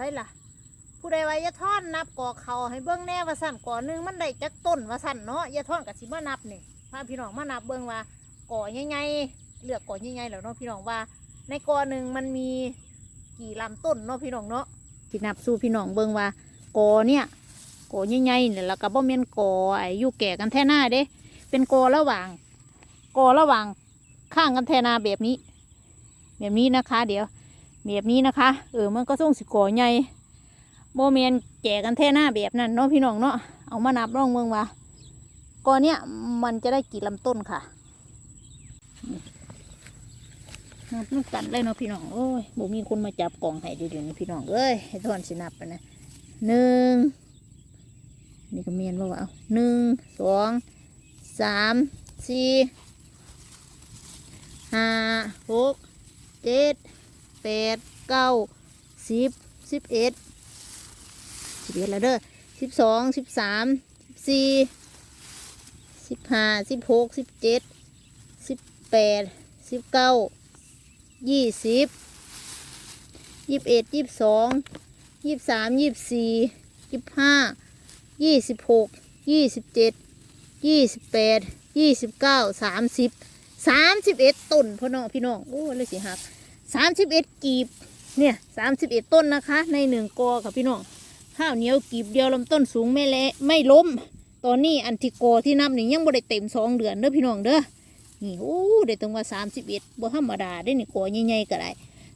ใช่ล่ะ ผู้ใดว่ายาท่อนนับก่อเขาให้เบิ้งแน่ว่าสั่นก่อหนึงมันได้จักต้นว่าสั่นเนาะยาท่อนกับสิมานับนี่พาพี่น้องมานับเบิ้งว่าก่อใหญ่ๆเลือกก่อใหญ่ๆแล้วเนาะพี่น้องว่า ในก่อหนึ่งมันมีกี่ลำต้นเนาะพี่น้องเนาะที่นับสู้พี่น้องเบิ้งว่าก่อเนี่ยก่อใหญ่ๆเนี่ยแล้วก็บ่แม่นก่อไอ้ยู่แก่กันแท่หน้าเด้ เป็นก่อระหว่างก่อระหว่างข้างกันแท่หนาแบบนี้ แบบนี้นะคะ เดี๋ยว แบบนี้นะคะ เออมันก็ส่งสิก่อใหญ่โมเมนแก่กันแท่หน้าแบบนั้นเนาะพี่น้องเนาะเอามานับร่องเมืองว่าก่อนเนี้ยมันจะได้กี่ลำต้นค่ะนับนับกันเลยเนาะพี่น้องโอ้ยบ่มีคนมาจับกล่องให้เดี๋ยวนี้พี่น้องเอ้ยให้ทอนสินับไปนะหนึ่งนี่ก็เมียนว่าเอาหนึ่งสองสามสี่ห้าหกเจ็ด ปดเก้าสิบสิบเอ็ดสิบเอ็ดแล้วเด้อสิบสองสิบสามสิบสี่สิบห้าสิบหกสิบเจ็ดสิบแปดสิบเก้ายี่สิบยี่สิบเอ็ดยี่สิบสองยี่สิบสามยี่สิบสี่ยี่สิบห้ายี่สิบหกยี่สิบเจ็ดยี่สิบแปดยี่สิบเก้าสามสิบสามสิบเอ็ดต้นพ่อน้องพี่น้องโอ้เลยสิหัก สามสิบเอ็ดกีบ เนี่ยสามสิบเอ็ดต้นนะคะ ในหนึ่งกอค่ะพี่น้องข้าวเหนียวกีบเดียวลำต้นสูงไม่เละไม่ล้ม ตอนนี้อันที่กอที่นับนี่ยังบ่ได้เต็มสองเดือนเด้อพี่น้องเด้อนี่โอ้ได้ตรงว่าสามสิบเอ็ดบ่ธรรมดาได้นี่กอใหญ่ๆก็ได้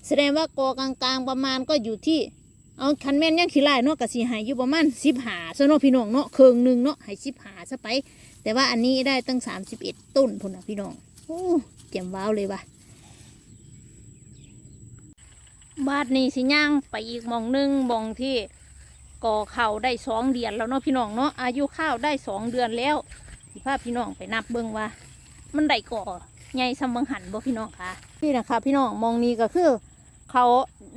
แสดงว่ากอกลางๆประมาณก็อยู่ที่เอาคันแม่นยังขี้ไล่เนาะกะสีหายอยู่ประมาณสิบหาซะเนาะพี่น้องเนาะเครื่องหนึ่งเนาะให้สิบหาซะไป แต่ว่าอันนี้ได้ตั้งสามสิบเอ็ดต้นพุ่นนะพี่น้องโอ้เจ็มว้าวเลยว่ะ บ้าดนี้สิย่างไปอีกมองหนึงมองที่ก่อข้าวได้สองเดือนแล้วเนาะพี่น้องเนาะอายุข้าวได้สองเดือนแล้วสิพาพี่น้องไปนับเบิ่งว่า มันได้ก่อใหญ่สำเบังหันบ่พี่น้องค่ะนี่นะคะพี่น้องมองนี้ก็คือ เขา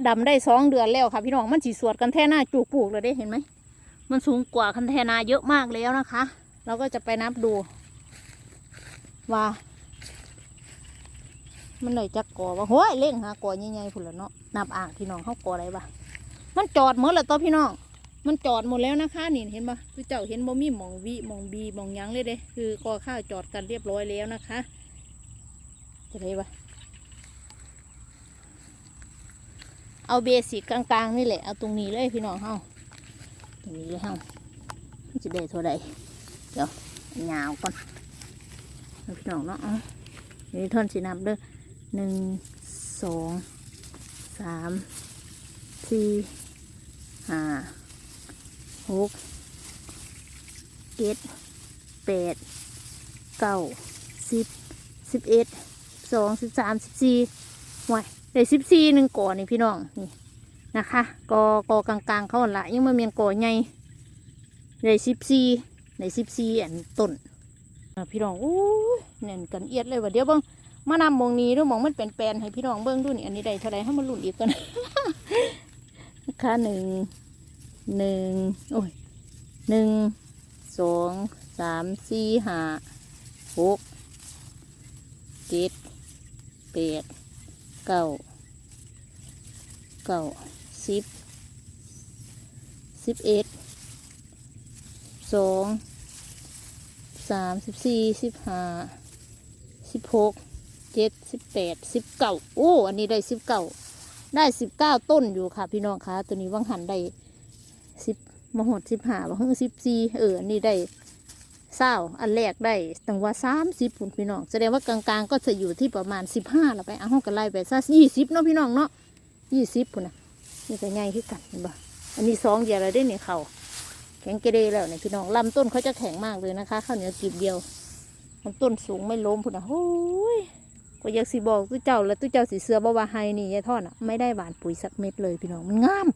ดำได้สองเดือนแล้วค่ะ พี่น้องมันสีสวดกันแท่หน้าจูปลูกเลยได้เห็นไหมมันสูงกว่าคันแทนาเยอะมากแล้วนะคะ เราก็จะไปนับดูว่า มันเลยจักกอว่าโห้ยเล่งหากอใหญ่ๆพุ่นละเนาะนับอ่างพี่น้องเขากออะไรบ้ามันจอดหมดแล้วตัวพี่น้อง มันจอดหมดแล้วนะคะนี่เห็นปะคือเจ้าเห็นบ่มีหมองวีหมองบีหมองยังเลยเด้คือกอข้าวจอดกันเรียบร้อยแล้วนะคะจะได้ปะเอาเบสิกกลางๆนี่แหละเอาตรงนี้เลยพี่น้องเฮาตรงนี้เลยเฮาจะได้เท่าใดเดี๋ยวยาวก่อนพี่น้องเนาะนี่ท่อนสีน้ำเด้อ หนึ่งสองสามสี่ห้าหกเจ็ดแปดเก้าสิบสิบเอ็ดสองสิบสามสิบสี่ว้ยได้สิบสี่หนึ่งก่อนี่พี่น้องนี่นะคะกอกอกลางๆเขาหั่นละยังมาเมียนก่อใหญ่ได้สิบสี่ได้สิบสี่อันต้นพี่น้องอู้ยแน่นกันเอียดเลยว่ะเดี๋ยวบิ้ง มานำมองนี้ด้วยมองมันเป็นแปลนๆให้พี่น้องเบิ้งดูนี่อันนี้ได้เท่าไรให้มันหลุดอีกกันค่าหนึ่งหนึ่งโอ้ยหนึ่งสองสามสี่ห้าหกเจ็ดแปดเก้าเก้าสิบสิบเอ็ดสองสามสิบสี่สิบห้าสิบหก เจ็ดสิบแปดสิบเก้าโอ้อันนี้ได้สิบเก้าได้สิบเก้าต้นอยู่ค่ะ พี่น้องคะตัวนี้ว่างหันได้สิบมหดสิบห้าว่างสิบสี่เอออันนี้ได้เศร้าอันแรกได้ตั้งว่าสามสิบพุ่นพี่น้องแสดงว่ากลางๆ ก็จะอยู่ที่ประมาณสิบห้าละไปเอาห้องกันไล่ไปซะยี่สิบเนาะพี่น้องเนาะยี่สิบพุ่นนะนี่ก็ง่ายที่กันเห็นปะอันนี้สองเดียวเลยได้เนี่ยเขาแข็งเกเรแล้วเนี่ยพี่น้องลำต้นเขาจะแข็งมากเลยนะคะข้าวเหนียวกีบเดียวลำต้นสูงไม่ล้มพุ่นนะโอ้ย ก็อยากสิบอกตู้เจ้าแล้วตู้เจ้าสีเสือบาวาไฮนี่ยายทอดอะไม่ได้หวานปุ๋ยสักเม็ดเลยพี่น้องมันงาม